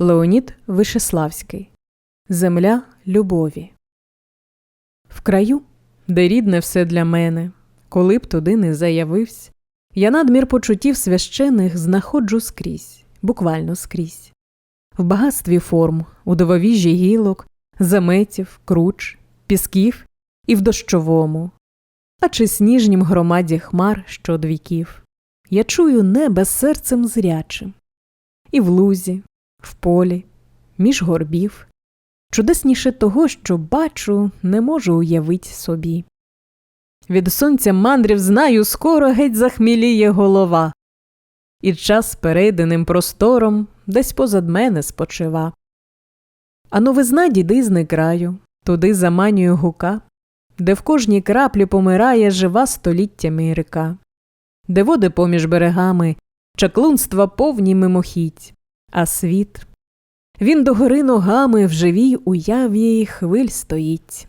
Леонід Вишеславський Земля любові. В краю, де рідне все для мене, коли б туди не заявився, я надмір почуттів священих знаходжу скрізь, буквально скрізь. В багатстві форм, у дивовіжжі гілок, заметів, круч, пісків і в дощовому, а чи сніжнім громаді хмар що віків. Я чую небе серцем зрячим, і в лузі, в полі, між горбів. Чудесніше того, що бачу, не можу уявить собі. Від сонця мандрів знаю, скоро геть захміліє голова, і час перейденим простором десь позад мене спочива. А новизна дідизни краю, туди заманюю гука, де в кожній краплі помирає жива століттями река, де води поміж берегами, чаклунства повні мимохідь, а світ він догори ногами в живій уяві хвиль стоїть.